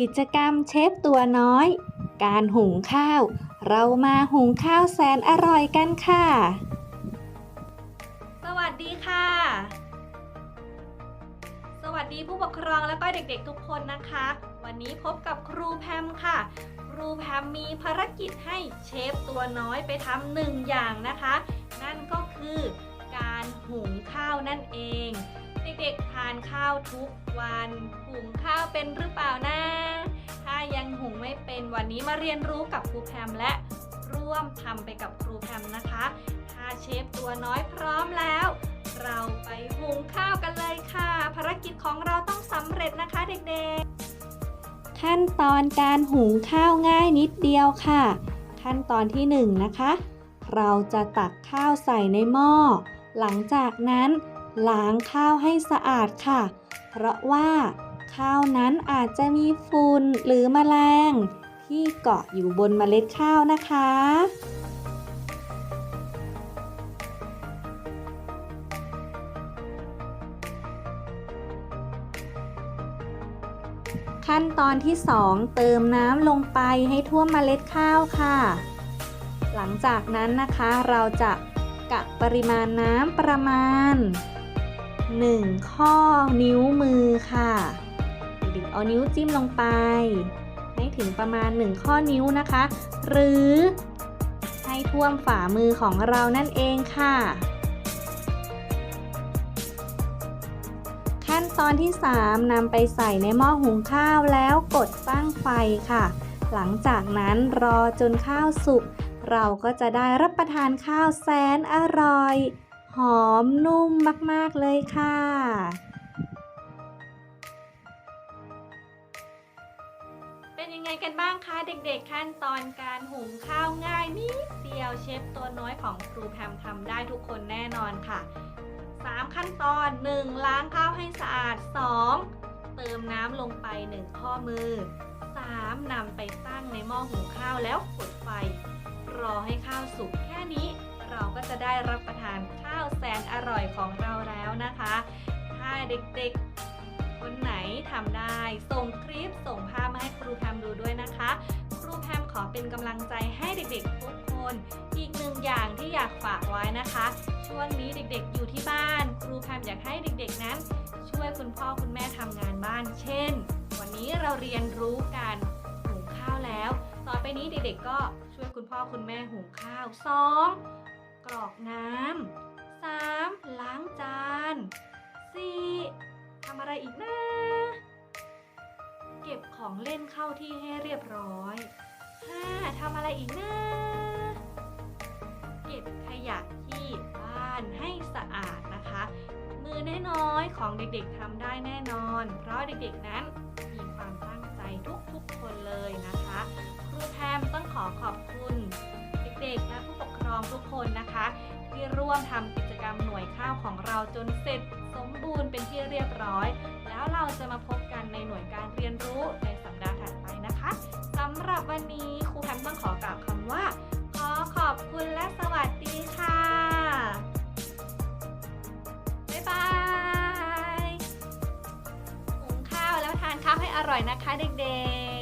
กิจกรรมเชฟตัวน้อย การหุงข้าว เรามาหุงข้าวแสนอร่อยกันค่ะ สวัสดีค่ะ สวัสดีผู้ปกครองแล้วก็เด็กๆทุกคนนะคะ วันนี้พบกับครูแพมค่ะ ครูแพมมีภารกิจให้เชฟตัวน้อยไปทำหนึ่งอย่างนะคะ นั่นก็คือการหุงข้าวนั่นเองเด็กๆทานข้าวทุกวัน หุงข้าวเป็นหรือเปล่านะถ้า เป็นวันนี้มาเรียนรู้กับครูแพมและร่วมทำไปกับครูแพมนะคะ ถ้าเชฟตัวน้อยพร้อมแล้ว เราไปหุงข้าวกันเลยค่ะ ภารกิจของเราต้องสำเร็จนะคะเด็กๆ ขั้นตอนการหุงข้าวง่ายนิดเดียวค่ะ ขั้นตอนที่1นงนะคะ เราจะตักข้าวใส่ในหม้อ หลังจากนั้นล้างข้าวให้สะอาดค่ะ เพราะว่า ข้าวนั้นอาจจะมีฝุ่นหรือแมลง ที่เกาะอยู่บนเมล็ดข้าวนะคะ ขั้นตอนที่ 2 เติมน้ำลงไปให้ท่วมเมล็ดข้าวค่ะ หลังจากนั้นนะคะเราจะกะปริมาณน้ำประมาณ 1 ข้อนิ้วมือค่ะ เอานิ้วจิ้มลงไปให้ถึงประมาณ 1 ข้อนิ้วนะคะ หรือให้ท่วมฝ่ามือของเรานั่นเองค่ะ ขั้นตอนที่3นำไปใส่ในหม้อหุงข้าวแล้วกดตั้งไฟค่ะ หลังจากนั้นรอจนข้าวสุกเราก็จะได้รับประทานข้าวแสนอร่อย หอมนุ่มมาก ๆ เลยค่ะ เป็นยังไงกันบ้างคะเด็กๆ ขั้นตอนการหุงข้าวง่ายนิดเดียวเชฟตัวน้อยของครูแพมทำได้ทุกคนแน่นอนค่ะ 3 ขั้นตอน 1. ล้างข้าวให้สะอาด 2. เติมน้ำลงไป 1 ข้อมือ 3. นำไปตั้งในหม้อหุงข้าวแล้วกดไฟ รอให้ข้าวสุกแค่นี้ เราก็จะได้รับประทานข้าวแสนอร่อยของเราแล้วนะคะ ถ้าเด็กๆ ส่งคลิปส่งภาพมาให้ครูแพมดูด้วยนะคะ ครูแพมขอเป็นกำลังใจให้เด็กๆทุกคน อีกหนึ่งอย่างที่อยากฝากไว้นะคะ ช่วงนี้เด็กๆอยู่ที่บ้าน ครูแพมอยากให้เด็กๆนั้น ช่วยคุณพ่อคุณแม่ทำงานบ้าน เช่น วันนี้เราเรียนรู้การหุงข้าวแล้ว ต่อไปนี้เด็กๆก็ช่วยคุณพ่อคุณแม่หุงข้าว 2. กรอกน้ำ 3. ล้างจาน 4. ทำอะไรอีกนะ เก็บของเล่นเข้าที่ให้เรียบร้อย 5. ทำอะไรอีกนะ เก็บขยะที่บ้านให้สะอาดนะคะ มือน้อยๆของเด็กๆทำได้แน่นอน เพราะเด็กๆนั้นมีความตั้งใจทุกๆคนเลยนะคะ ครูแพมต้องขอขอบคุณเด็กๆและผู้ปกครองทุกคนนะคะ ที่ร่วมทำกิจกรรมหน่วยข้าวของเราจนเสร็จสมบูรณ์เป็นที่เรียบร้อย จะมาพบกันในหน่วยการเรียนรู้ในสัปดาห์ถัดไปนะคะสำหรับวันนี้ครูแฮมต้องขอกล่าวคำว่า ขอขอบคุณและสวัสดีค่ะบ๊ายบายหุงข้าวแล้วทานข้าวให้อร่อยนะคะเด็กๆ